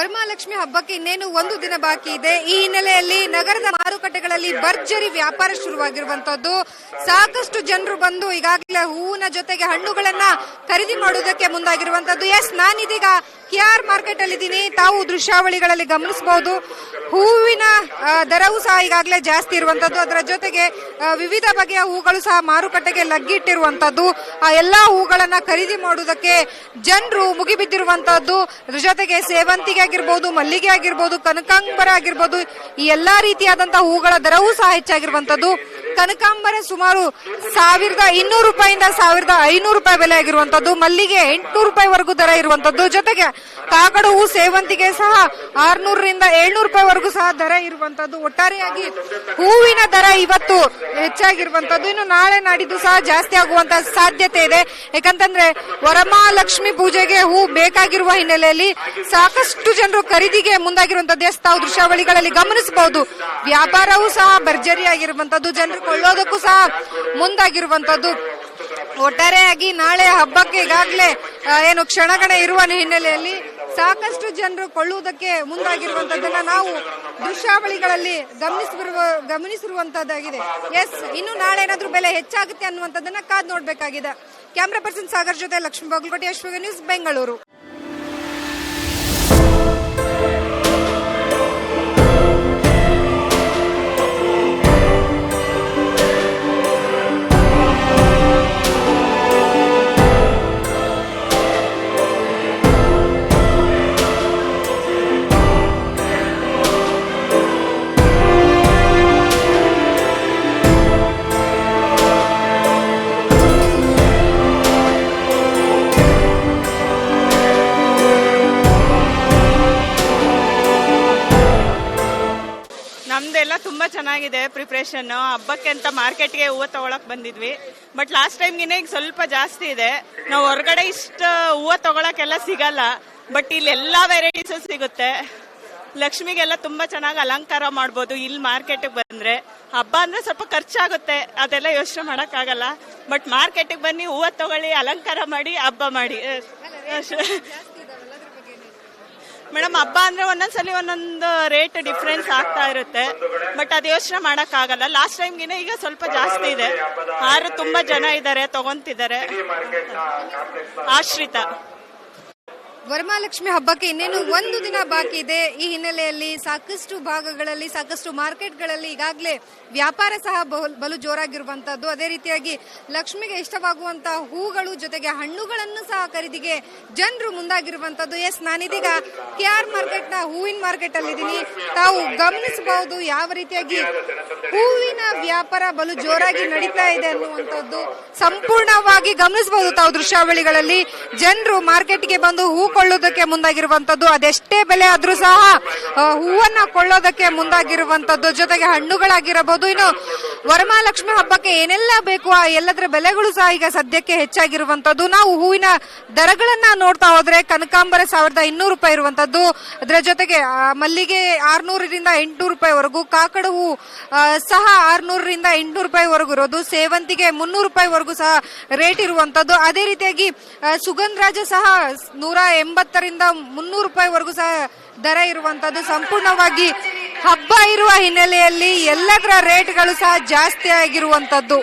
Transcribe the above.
ವರಮಹಾಲಕ್ಷ್ಮಿ ಹಬ್ಬಕ್ಕೆ ಇನ್ನೇನು ಒಂದು ದಿನ ಬಾಕಿ ಇದೆ. ಈ ಹಿನ್ನೆಲೆಯಲ್ಲಿ ನಗರದ ಮಾರುಕಟ್ಟೆಗಳಲ್ಲಿ ಭರ್ಜರಿ ವ್ಯಾಪಾರ ಶುರುವಾಗಿರುವಂತದ್ದು. ಸಾಕಷ್ಟು ಜನರು ಬಂದು ಈಗಾಗಲೇ ಹೂವಿನ ಜೊತೆಗೆ ಹಣ್ಣುಗಳನ್ನ ಖರೀದಿ ಮಾಡುವುದಕ್ಕೆ ಮುಂದಾಗಿರುವಂತದ್ದು. ಎಸ್ ನಾನಿದೀಗ ಕೆ ಆರ್ ಮಾರ್ಕೆಟ್ ಅಲ್ಲಿ ಇದ್ದೀನಿ ತಾವು ದೃಶ್ಯಾವಳಿಗಳಲ್ಲಿ ಗಮನಿಸಬಹುದು ಹೂವಿನ ದರವೂ ಸಹ ಈಗಾಗಲೇ ಜಾಸ್ತಿ ಇರುವಂತದ್ದು. ಅದರ ಜೊತೆಗೆ ವಿವಿಧ ಬಗೆಯ ಹೂಗಳು ಸಹ ಮಾರುಕಟ್ಟೆಗೆ ಲಗ್ಗಿಟ್ಟಿರುವಂತದ್ದು. ಆ, ಎಲ್ಲಾ ಹೂಗಳನ್ನ ಖರೀದಿ ಮಾಡುವುದಕ್ಕೆ ಜನರು ಮುಗಿಬಿದ್ದಿರುವಂತದ್ದು. ಅದ್ರ ಜೊತೆಗೆ ಸೇವಂತಿಗೆ ಆಗಿರ್ಬೋದು, ಮಲ್ಲಿಗೆ ಆಗಿರ್ಬೋದು, ಕನಕಾಂಬರ ಆಗಿರ್ಬೋದು, ಈ ಎಲ್ಲಾ ರೀತಿಯಾದಂತಹ ಹೂಗಳ ದರವೂ ಸಹ ಹೆಚ್ಚಾಗಿರುವಂತದ್ದು. ಕನಕಾಂಬರ ಸುಮಾರು ಸಾವಿರದ ಇನ್ನೂರು ರೂಪಾಯಿಂದ ಸಾವಿರದ ಐನೂರು ರೂಪಾಯಿ ಬೆಲೆ ಆಗಿರುವಂತದ್ದು. ಮಲ್ಲಿಗೆ ಎಂಟುನೂರು ರೂಪಾಯಿವರೆಗೂ ದರ ಇರುವಂತದ್ದು. ಜೊತೆಗೆ ಕಾಕಡ ಹೂ ಸೇವಂತಿಗೆ ಸಹ ಆರ್ನೂರರಿಂದ ಏಳ್ನೂರು ರೂಪಾಯಿವರೆಗೂ ಸಹ ದರ ಇರುವಂತದ್ದು. ಒಟ್ಟಾರೆಯಾಗಿ ಹೂವಿನ ದರ ಇವತ್ತು ಹೆಚ್ಚಾಗಿರುವಂತದ್ದು. ಇನ್ನು ನಾಳೆ ನಾಡಿದ್ದು ಸಹ ಜಾಸ್ತಿ ಆಗುವಂತ ಸಾಧ್ಯತೆ ಇದೆ. ಯಾಕಂತಂದ್ರೆ ವರಮಹಾಲಕ್ಷ್ಮಿ ಪೂಜೆಗೆ ಹೂ ಬೇಕಾಗಿರುವ ಹಿನ್ನೆಲೆಯಲ್ಲಿ ಸಾಕಷ್ಟು ಜನರು ಖರೀದಿಗೆ ಮುಂದಾಗಿರುವಂತದ್ದು. ತಾವು ದೃಶ್ಯಾವಳಿಗಳಲ್ಲಿ ಗಮನಿಸಬಹುದು. ವ್ಯಾಪಾರವೂ ಸಹ ಭರ್ಜರಿಯಾಗಿರುವಂತದ್ದು. ಜನರು ಕೊಳ್ಳೋದಕ್ಕೂ ಸಹ ಮುಂದಾಗಿರುವಂತದ್ದು ಒಟ್ಟಾರೆಯಾಗಿ ನಾಳೆ ಹಬ್ಬಕ್ಕೆ ಈಗಾಗಲೇ ಏನು ಕ್ಷಣಗಣ ಇರುವ ಹಿನ್ನೆಲೆಯಲ್ಲಿ ಸಾಕಷ್ಟು ಜನರು ಕೊಳ್ಳುವುದಕ್ಕೆ ಮುಂದಾಗಿರುವಂತದ್ದನ್ನ ನಾವು ದೃಶ್ಯಾವಳಿಗಳಲ್ಲಿ ಗಮನಿಸಿರುವ ಗಮನಿಸಿರುವಂತದ್ದಾಗಿದೆ ಎಸ್ ಇನ್ನು ನಾಳೆ ಏನಾದ್ರೂ ಬೆಲೆ ಹೆಚ್ಚಾಗುತ್ತೆ ಅನ್ನುವಂಥದ್ದನ್ನ ಕಾದ್ ನೋಡಬೇಕಾಗಿದೆ. ಕ್ಯಾಮ್ರಾ ಪರ್ಸನ್ ಸಾಗರ್ ಜೊತೆ ಲಕ್ಷ್ಮೀ ಬಾಗಲಕೋಟೆ ಅಶ್ವಗ ನ್ಯೂಸ್ ಬೆಂಗಳೂರು ನಮ್ದೆಲ್ಲ ತುಂಬಾ ಚೆನ್ನಾಗಿದೆ ಪ್ರಿಪ್ರೇಷನ್ ಹಬ್ಬಕ್ಕೆ ಅಂತ ಮಾರ್ಕೆಟ್ಗೆ ಹೂವು ತಗೊಳಕ್ ಬಂದಿದ್ವಿ. ಬಟ್ ಲಾಸ್ಟ್ ಟೈಮ್ಗಿನ ಈಗ ಸ್ವಲ್ಪ ಜಾಸ್ತಿ ಇದೆ. ನಾವು ಹೊರಗಡೆ ಇಷ್ಟ ಹೂವು ತಗೊಳಕ್ಕೆಲ್ಲ ಸಿಗಲ್ಲ. ಬಟ್ ಇಲ್ಲಿ ಎಲ್ಲಾ ವೆರೈಟೀಸ್ ಸಿಗುತ್ತೆ. ಲಕ್ಷ್ಮಿಗೆಲ್ಲ ತುಂಬಾ ಚೆನ್ನಾಗಿ ಅಲಂಕಾರ ಮಾಡ್ಬೋದು ಇಲ್ಲಿ ಮಾರ್ಕೆಟ್ಗೆ ಬಂದ್ರೆ. ಹಬ್ಬ ಅಂದ್ರೆ ಸ್ವಲ್ಪ ಖರ್ಚಾಗುತ್ತೆ. ಅದೆಲ್ಲ ಯೋಚನೆ ಮಾಡೋಕ್ಕಾಗಲ್ಲ. ಬಟ್ ಮಾರ್ಕೆಟ್ಗೆ ಬನ್ನಿ, ಹೂವು ತಗೊಳ್ಳಿ, ಅಲಂಕಾರ ಮಾಡಿ, ಹಬ್ಬ ಮಾಡಿ. ಮೇಡಮ್, ಹಬ್ಬ ಅಂದ್ರೆ ಒಂದೊಂದ್ಸಲಿ ಒಂದೊಂದು ರೇಟ್ ಡಿಫ್ರೆನ್ಸ್ ಆಗ್ತಾ ಇರುತ್ತೆ. ಬಟ್ ಅದು ಯೋಚನೆ ಮಾಡಕ್ ಆಗಲ್ಲ. ಲಾಸ್ಟ್ ಟೈಮ್ಗಿನ ಈಗ ಸ್ವಲ್ಪ ಜಾಸ್ತಿ ಇದೆ. ಆರು ತುಂಬಾ ಜನ ಇದ್ದಾರೆ ತಗೊಂತಿದ್ದಾರೆ. ಆಶ್ರಿತ. ವರಮಹಾಲಕ್ಷ್ಮಿ ಹಬ್ಬಕ್ಕೆ ಇನ್ನೇನು ಒಂದು ದಿನ ಬಾಕಿ ಇದೆ. ಈ ಹಿನ್ನೆಲೆಯಲ್ಲಿ ಸಾಕಷ್ಟು ಭಾಗಗಳಲ್ಲಿ, ಸಾಕಷ್ಟು ಮಾರ್ಕೆಟ್ಗಳಲ್ಲಿ ಈಗಾಗಲೇ ವ್ಯಾಪಾರ ಸಹ ಬಲು ಜೋರಾಗಿರುವಂತಹದ್ದು. ಅದೇ ರೀತಿಯಾಗಿ ಲಕ್ಷ್ಮಿಗೆ ಇಷ್ಟವಾಗುವಂತಹ ಹೂಗಳು ಜೊತೆಗೆ ಹಣ್ಣುಗಳನ್ನು ಸಹ ಖರೀದಿಗೆ ಜನರು ಮುಂದಾಗಿರುವಂತದ್ದು ಎಸ್, ನಾನಿದೀಗ ಕೆ ಆರ್ ಮಾರ್ಕೆಟ್ನ ಹೂವಿನ ಮಾರ್ಕೆಟ್ ಅಲ್ಲಿ ಇದ್ದೀನಿ ತಾವು ಗಮನಿಸಬಹುದು ಯಾವ ರೀತಿಯಾಗಿ ಹೂವಿನ ವ್ಯಾಪಾರ ಬಲು ಜೋರಾಗಿ ನಡೀತಾ ಇದೆ ಅನ್ನುವಂಥದ್ದು ಸಂಪೂರ್ಣವಾಗಿ ಗಮನಿಸಬಹುದು ತಾವು ದೃಶ್ಯಾವಳಿಗಳಲ್ಲಿ. ಜನರು ಮಾರ್ಕೆಟ್ಗೆ ಬಂದು ಹೂ ಕೊಳ್ಳೋದಕ್ಕೆ ಮುಂದಾಗಿರುವಂತದ್ದು ಅದೆಷ್ಟೇ ಬೆಲೆ ಆದ್ರೂ ಸಹ ಹೂವನ್ನ ಕೊಳ್ಳೋದಕ್ಕೆ ಮುಂದಾಗಿರುವಂತದ್ದು ಜೊತೆಗೆ ಹಣ್ಣುಗಳಾಗಿರಬಹುದು. ಇನ್ನು ವರಮಹಾಲಕ್ಷ್ಮಿ ಹಬ್ಬಕ್ಕೆ ಏನೆಲ್ಲ ಬೇಕು ಆ ಎಲ್ಲದರ ಬೆಲೆಗಳು ಸಹ ಈಗ ಸದ್ಯಕ್ಕೆ ಹೆಚ್ಚಾಗಿರುವಂತದ್ದು. ನಾವು ಹೂವಿನ ದರಗಳನ್ನ ನೋಡ್ತಾ ಹೋದ್ರೆ ಕನಕಾಂಬರ ಸಾವಿರದ ಇನ್ನೂರು ರೂಪಾಯಿ ಇರುವಂತದ್ದು. ಅದರ ಜೊತೆಗೆ ಮಲ್ಲಿಗೆ ಆರ್ನೂರರಿಂದ ಎಂಟುನೂರು ರೂಪಾಯಿವರೆಗೂ ಕಾಕಡ ಹೂ ಸಹ ಆರ್ನೂರರಿಂದ ಎಂಟುನೂರು ರೂಪಾಯಿವರೆಗೂ ಇರೋದು. ಸೇವಂತಿಗೆ ಮುನ್ನೂರು ರೂಪಾಯಿವರೆಗೂ ಸಹ ರೇಟ್ ಇರುವಂತದ್ದು. ಅದೇ ರೀತಿಯಾಗಿ ಸುಗಂಧರಾಜ ಸಹ ನೂರ ಎಂಬತ್ತರಿಂದ ಮುನ್ನೂರು ರೂಪಾಯಿವರೆಗೂ ಸಹ ದರ ಇರುವಂತದ್ದು. ಸಂಪೂರ್ಣವಾಗಿ ಹಬ್ಬ ಇರುವ ಹಿನ್ನೆಲೆಯಲ್ಲಿ ಎಲ್ಲದರ ರೇಟ್ಗಳು ಸಹ ಜಾಸ್ತಿ ಆಗಿರುವಂತದ್ದು.